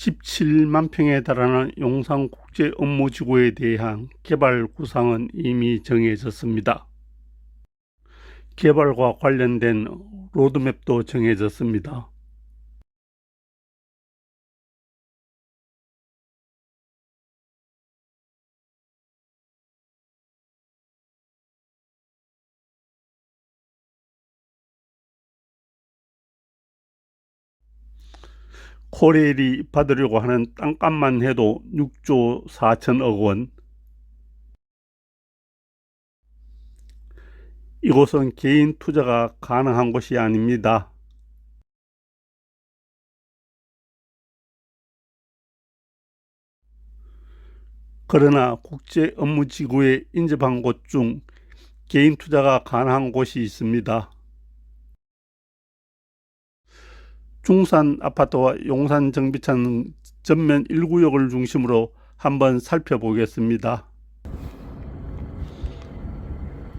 17만 평에 달하는 용산 국제 업무 지구에 대한 개발 구상은 이미 정해졌습니다. 개발과 관련된 로드맵도 정해졌습니다. 코레일이 받으려고 하는 땅값만 해도 6조 4천억 원. 이곳은 개인 투자가 가능한 곳이 아닙니다. 그러나 국제 업무 지구에 인접한 곳 중 개인 투자가 가능한 곳이 있습니다. 중산 아파트와 용산 정비차는 전면 1구역을 중심으로 한번 살펴보겠습니다.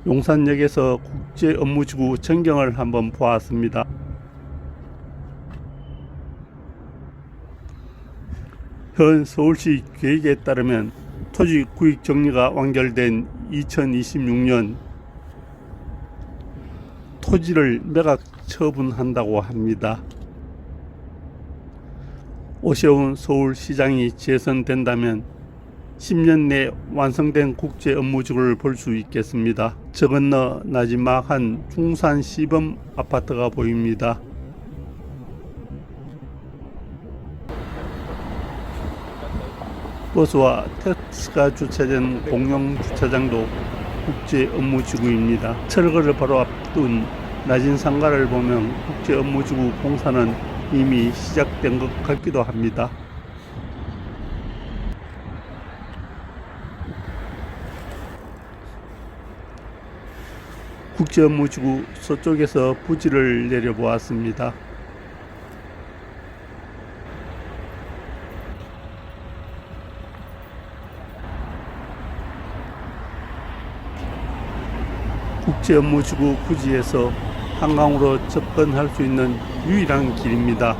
용산역에서 국제 업무지구 전경을 한번 보았습니다. 현 서울시 계획에 따르면 토지 구입 정리가 완결된 2026년 토지를 매각 처분한다고 합니다. 오세훈 서울시장이 재선된다면 10년 내 완성된 국제 업무지구를 볼 수 있겠습니다. 저 건너 나지막한 중산 시범 아파트가 보입니다. 버스와 택시가 주차된 공용 주차장도 국제 업무지구입니다. 철거를 바로 앞둔 낮은 상가를 보면 국제 업무지구 공사는 이미 시작된 것 같기도 합니다. 국제 업무지구 서쪽에서 부지를 내려보았습니다. 국제 업무지구 부지에서 한강으로 접근할 수 있는 유일한 길입니다.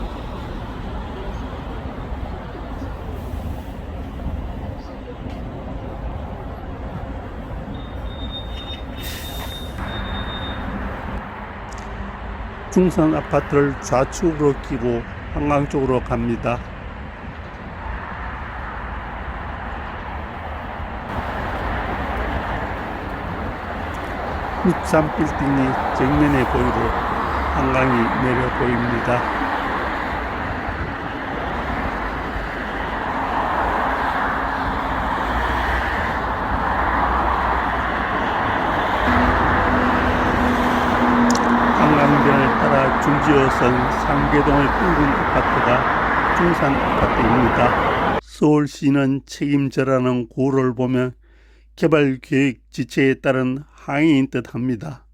중산 아파트를 좌측으로 끼고 한강 쪽으로 갑니다. 63 빌딩이 정면에 보이고 한강이 내려 보입니다. 한강변을 따라 줄지어선 상계동의 붉은 아파트가 중산 아파트입니다. 서울시는 책임져라는 구호를 보면 개발 계획 지체에 따른 항의인 듯 합니다.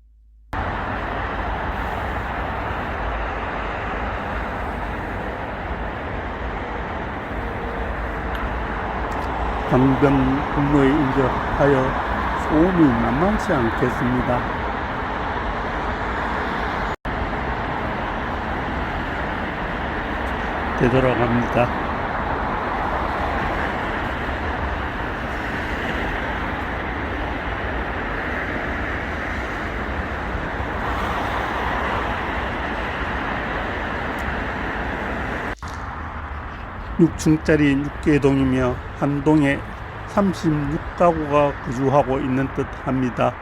강변북로에 인접하여 소음이 만만치 않겠습니다. 되돌아갑니다. 육층짜리 6개 동이며 한 동에 36가구가 거주하고 있는 듯 합니다.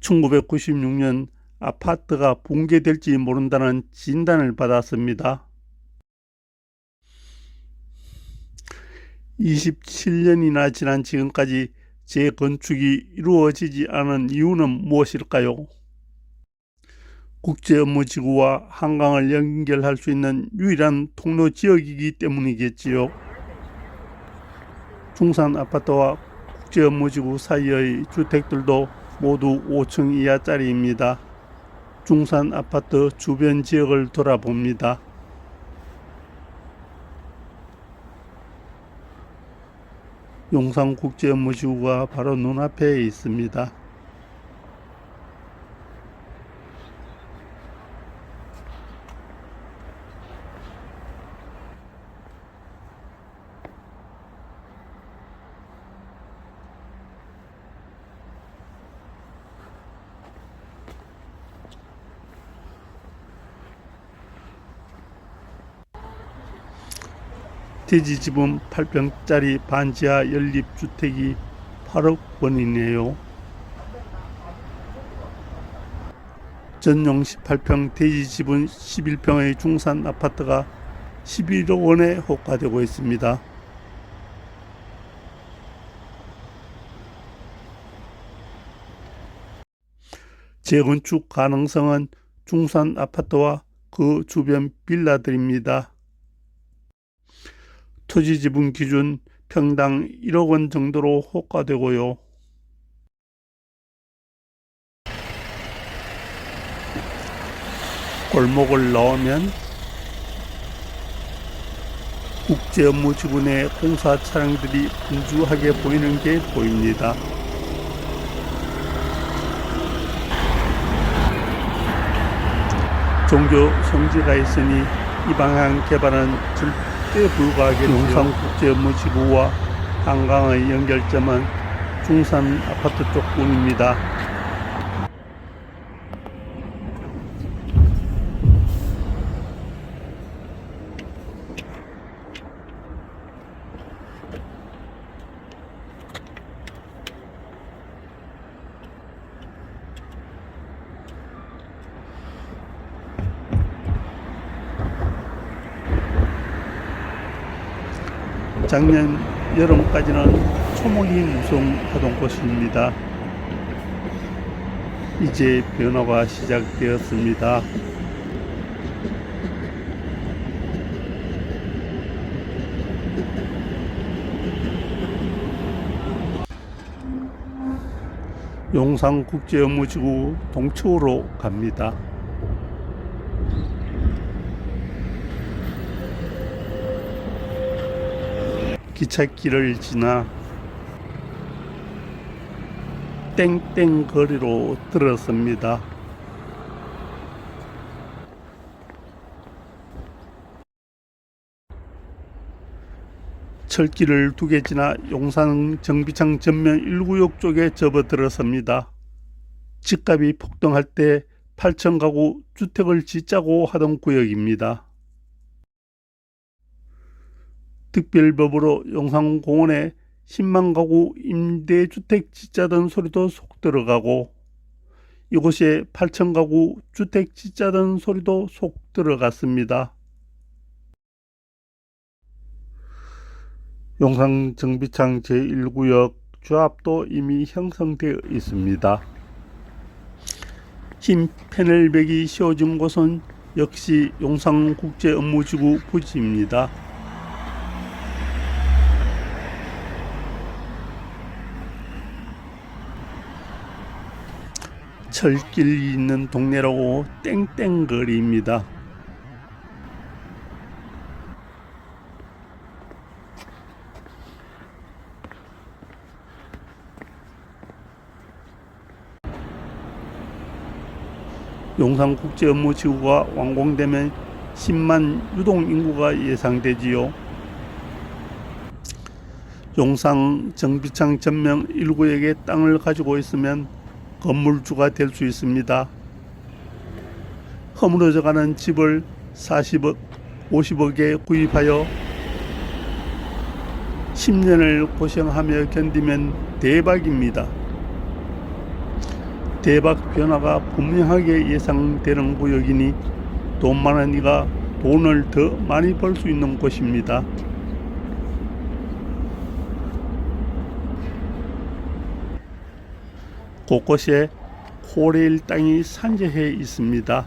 (1996년) 아파트가 붕괴될지 모른다는 진단을 받았습니다. 27년이나 지난 지금까지 재건축이 이루어지지 않은 이유는 무엇일까요? 국제 업무 지구와 한강을 연결할 수 있는 유일한 통로 지역이기 때문이겠지요. 중산 아파트와 국제 업무 지구 사이의 주택들도 모두 5층 이하짜리입니다. 중산 아파트 주변 지역을 돌아봅니다. 용산국제업무지구가 바로 눈앞에 있습니다. 대지 지분 8평짜리 반지하 연립주택이 8억 원이네요. 전용 18평 대지 지분 11평의 중산 아파트가 11억 원에 호가되고 있습니다. 재건축 가능성은 중산 아파트와 그 주변 빌라들입니다. 토지 지분 기준 평당 1억 원 정도로 호가되고요. 골목을 나오면 국제 업무 지구내 공사 차량들이 분주하게 보이는 게 보입니다. 종교 성지가 있으니 이 방향 개발은 절대 불가하겠지요. 용산국제업무지구와 한강의 연결점은 중산 아파트 쪽뿐입니다. 작년 여름까지는 초목이 무성하던 곳입니다. 이제 변화가 시작되었습니다. 용산국제업무지구 동쪽으로 갑니다. 기찻길을 지나 땡땡 거리로 들었습니다. 철길을 두 개 지나 용산 정비창 전면 1구역 쪽에 접어들었습니다. 집값이 폭등할 때 8천 가구 주택을 짓자고 하던 구역입니다. 특별법으로 용산공원에 10만 가구 임대주택 짓자던 소리도 속 들어가고 이곳에 8천 가구 주택 짓자던 소리도 속 들어갔습니다. 용산 정비창 제1구역 조합도 이미 형성되어 있습니다. 흰 패널백이 씌워진 곳은 역시 용산국제업무지구 부지입니다. 철길이 있는 동네라고 땡땡거리입니다. 용산국제업무지구가 완공되면 10만 유동 인구가 예상되지요. 용산 정비창 전면 1구역의 땅을 가지고 있으면 건물주가 될 수 있습니다. 허물어져 가는 집을 40억, 50억에 구입하여 10년을 고생하며 견디면 대박입니다. 대박 변화가 분명하게 예상되는 구역이니 돈 많은 이가 돈을 더 많이 벌 수 있는 곳입니다. 곳곳에 코레일 땅이 산재해 있습니다.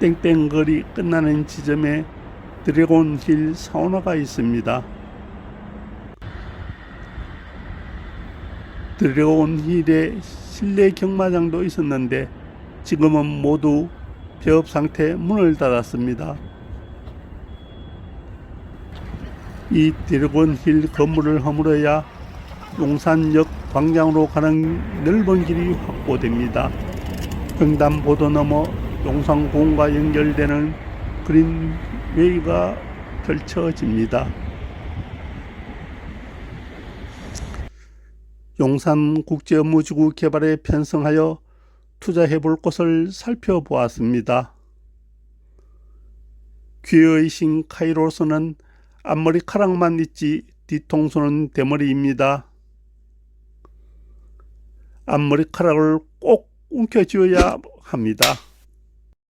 땡땡거리 끝나는 지점에 드래곤 힐 사우나가 있습니다. 드래곤 힐에 실내 경마장도 있었는데 지금은 모두 폐업 상태 문을 닫았습니다. 이 드래곤 힐 건물을 허물어야 용산역 광장으로 가는 넓은 길이 확보됩니다. 횡단보도 넘어 용산공과 연결되는 그린웨이가 펼쳐집니다. 용산 국제업무지구 개발에 편성하여 투자해 볼 곳을 살펴보았습니다. 귀의 신 카이로스는 앞머리카락만 있지 뒤통수는 대머리입니다. 앞머리카락을 꼭 움켜쥐어야 합니다.